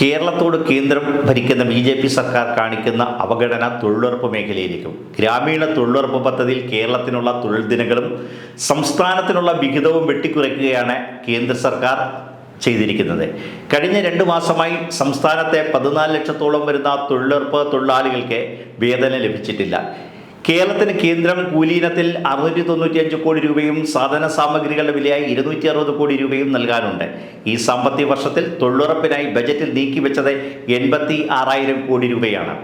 കേരളത്തോട് കേന്ദ്രം ഭരിക്കുന്ന ബി ജെ പി സർക്കാർ കാണിക്കുന്ന അവഗണന തൊഴിലുറപ്പ് മേഖലയിലേക്കും ഗ്രാമീണ തൊഴിലുറപ്പ് പദ്ധതിയിൽ കേരളത്തിനുള്ള തൊഴിൽ ദിനങ്ങളും സംസ്ഥാനത്തിനുള്ള വിഹിതവും വെട്ടിക്കുറയ്ക്കുകയാണ് കേന്ദ്ര സർക്കാർ ചെയ്തിരിക്കുന്നത്. കഴിഞ്ഞ രണ്ട് മാസമായി സംസ്ഥാനത്തെ പതിനാല് ലക്ഷത്തോളം വരുന്ന തൊഴിലുറപ്പ് തൊഴിലാളികൾക്ക് വേതനം ലഭിച്ചിട്ടില്ല. കേരളത്തിന് കേന്ദ്രം കൂലീനത്തിൽ അറുന്നൂറ്റി തൊണ്ണൂറ്റി അഞ്ച് കോടി രൂപയും സാധന സാമഗ്രികളുടെ വിലയായി ഇരുന്നൂറ്റി അറുപത് കോടി രൂപയും നൽകാനുണ്ട്. ഈ സാമ്പത്തിക വർഷത്തിൽ തൊഴിലുറപ്പിനായി ബജറ്റിൽ നീക്കിവെച്ചത് എൺപത്തി ആറായിരം കോടി രൂപയാണ്.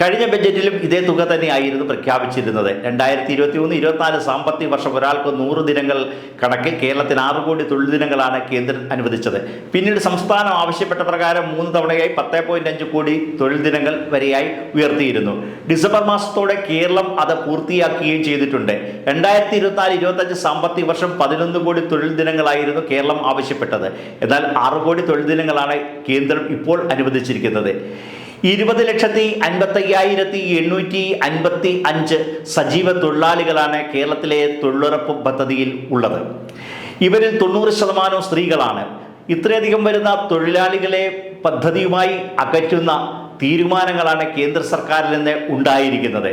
കഴിഞ്ഞ ബജറ്റിലും ഇതേ തുക തന്നെയായിരുന്നു പ്രഖ്യാപിച്ചിരുന്നത്. രണ്ടായിരത്തി ഇരുപത്തി മൂന്ന് ഇരുപത്തിനാല് സാമ്പത്തിക വർഷം ഒരാൾക്ക് നൂറ് ദിനങ്ങൾ കണക്ക് കേരളത്തിന് ആറ് കോടി തൊഴിൽ ദിനങ്ങളാണ് കേന്ദ്രം അനുവദിച്ചത്. പിന്നീട് സംസ്ഥാനം ആവശ്യപ്പെട്ട പ്രകാരം മൂന്ന് തവണയായി പത്ത് പോയിന്റ് അഞ്ച് കോടി തൊഴിൽ ദിനങ്ങൾ വരെയായി ഉയർത്തിയിരുന്നു. ഡിസംബർ മാസത്തോടെ കേരളം അത് പൂർത്തിയാക്കുകയും ചെയ്തിട്ടുണ്ട്. രണ്ടായിരത്തി ഇരുപത്തിനാല് ഇരുപത്തഞ്ച് സാമ്പത്തിക വർഷം പതിനൊന്ന് കോടി തൊഴിൽ ദിനങ്ങളായിരുന്നു കേരളം ആവശ്യപ്പെട്ടത്. എന്നാൽ ആറ് കോടി തൊഴിൽ ദിനങ്ങളാണ് കേന്ദ്രം ഇപ്പോൾ അനുവദിച്ചിരിക്കുന്നത്. ഇരുപത് ലക്ഷത്തി അൻപത്തി അയ്യായിരത്തി എണ്ണൂറ്റി അൻപത്തി അഞ്ച് സജീവ തൊഴിലാളികളാണ് കേരളത്തിലെ തൊഴിലുറപ്പ് പദ്ധതിയിൽ ഉള്ളത്. ഇവരിൽ തൊണ്ണൂറ് ശതമാനവും സ്ത്രീകളാണ്. ഇത്രയധികം വരുന്ന തൊഴിലാളികളെ പദ്ധതിയുമായി അകറ്റുന്ന തീരുമാനങ്ങളാണ് കേന്ദ്ര സർക്കാരിൽ നിന്ന് ഉണ്ടായിരിക്കുന്നത്.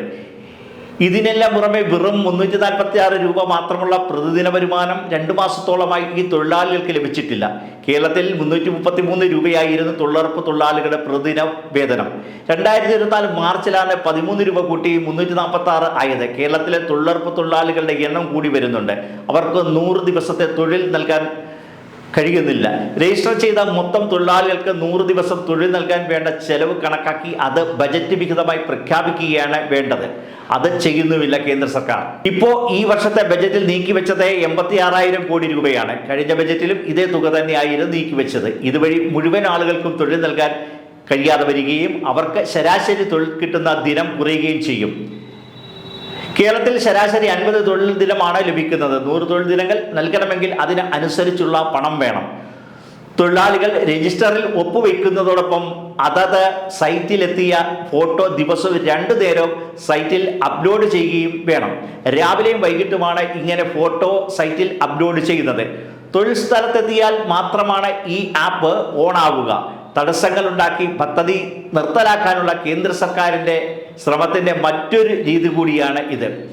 ഇതിനെല്ലാം പുറമെ വെറും മുന്നൂറ്റി നാൽപ്പത്തി ആറ് രൂപ മാത്രമുള്ള പ്രതിദിന വരുമാനം രണ്ടു മാസത്തോളമായി ഈ തൊഴിലാളികൾക്ക് ലഭിച്ചിട്ടില്ല. കേരളത്തിൽ മുന്നൂറ്റി മുപ്പത്തി മൂന്ന് രൂപയായിരുന്നു തൊഴിലുറപ്പ് തൊഴിലാളികളുടെ പ്രതിദിന വേതനം. രണ്ടായിരത്തി ഇരുപത്തിനാല് മാർച്ചിലാണ് പതിമൂന്ന് രൂപ കൂട്ടി മുന്നൂറ്റി നാൽപ്പത്തി ആറ് ആയത്. കേരളത്തിലെ തൊഴിലുറപ്പ് തൊഴിലാളികളുടെ എണ്ണം കൂടി വരുന്നുണ്ട്. അവർക്ക് നൂറ് ദിവസത്തെ തൊഴിൽ നൽകാൻ കഴിയുന്നില്ല. രജിസ്റ്റർ ചെയ്ത മൊത്തം തൊഴിലാളികൾക്ക് നൂറ് ദിവസം തൊഴിൽ നൽകാൻ വേണ്ട ചെലവ് കണക്കാക്കി അത് ബജറ്റ് വിഹിതമായി പ്രഖ്യാപിക്കുകയാണ് വേണ്ടത്. അത് ചെയ്യുന്നുമില്ല കേന്ദ്ര സർക്കാർ. ഇപ്പോൾ ഈ വർഷത്തെ ബജറ്റിൽ നീക്കിവെച്ചത് എൺപത്തി ആറായിരം കോടി രൂപയാണ്. കഴിഞ്ഞ ബജറ്റിലും ഇതേ തുക തന്നെയായിരുന്നു നീക്കിവെച്ചത് ഇതുവഴി മുഴുവൻ ആളുകൾക്കും തൊഴിൽ നൽകാൻ കഴിയാതെ വരികയും അവർക്ക് ശരാശരി തൊഴിൽ കിട്ടുന്ന ദിനം കുറയുകയും ചെയ്യും. കേരളത്തിൽ ശരാശരി അൻപത് തൊഴിൽ ദിനമാണ് ലഭിക്കുന്നത്. നൂറ് തൊഴിൽ ദിനങ്ങൾ നൽകണമെങ്കിൽ അതിന് അനുസരിച്ചുള്ള പണം വേണം. തൊഴിലാളികൾ രജിസ്റ്ററിൽ ഒപ്പുവെക്കുന്നതോടൊപ്പം അതത് സൈറ്റിലെത്തിയ ഫോട്ടോ ദിവസവും രണ്ടു നേരവും സൈറ്റിൽ അപ്ലോഡ് ചെയ്യുകയും വേണം. രാവിലെയും വൈകിട്ടുമാണ് ഇങ്ങനെ ഫോട്ടോ സൈറ്റിൽ അപ്ലോഡ് ചെയ്യുന്നത്. തൊഴിൽ സ്ഥലത്തെത്തിയാൽ മാത്രമാണ് ഈ ആപ്പ് ഓൺ ഉണ്ടാക്കി പദ്ധതി നിർത്തലാക്കാനുള്ള കേന്ദ്ര സർക്കാരിന്റെ ശ്രമത്തിന്റെ മറ്റൊരു രീതി കൂടിയാണ് ഇത്.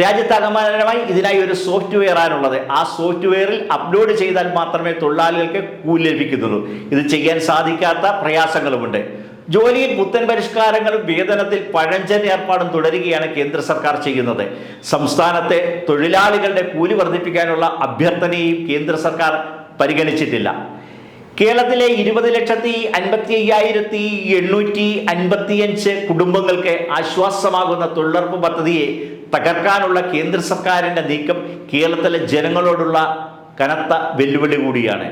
രാജ്യത്താകമാനമായി ഇതിനായി ഒരു സോഫ്റ്റ്വെയർ ആണുള്ളത് ആ സോഫ്റ്റ്വെയറിൽ അപ്ലോഡ് ചെയ്താൽ മാത്രമേ തൊഴിലാളികൾക്ക് കൂലി ലഭിക്കുന്നുള്ളൂ. ഇത് ചെയ്യാൻ സാധിക്കാത്ത പ്രയാസങ്ങളുമുണ്ട്. ജോലിയിൽ പുത്തൻ പരിഷ്കാരങ്ങളും വേതനത്തിൽ പഴഞ്ചൻ ഏർപ്പാടും തുടരുകയാണ് കേന്ദ്ര സർക്കാർ ചെയ്യുന്നത്. സംസ്ഥാനത്തെ തൊഴിലാളികളുടെ കൂലി വർദ്ധിപ്പിക്കാനുള്ള അഭ്യർത്ഥനയും കേന്ദ്ര സർക്കാർ പരിഗണിച്ചിട്ടില്ല. കേരളത്തിലെ ഇരുപത് ലക്ഷത്തി അൻപത്തി അയ്യായിരത്തി എണ്ണൂറ്റി അൻപത്തിയഞ്ച് കുടുംബങ്ങൾക്ക് ആശ്വാസമാകുന്ന തൊഴിലുറപ്പ് പദ്ധതിയെ തകർക്കാനുള്ള കേന്ദ്ര സർക്കാരിന്റെ നീക്കം കേരളത്തിലെ ജനങ്ങളോടുള്ള കനത്ത വെല്ലുവിളി കൂടിയാണ്.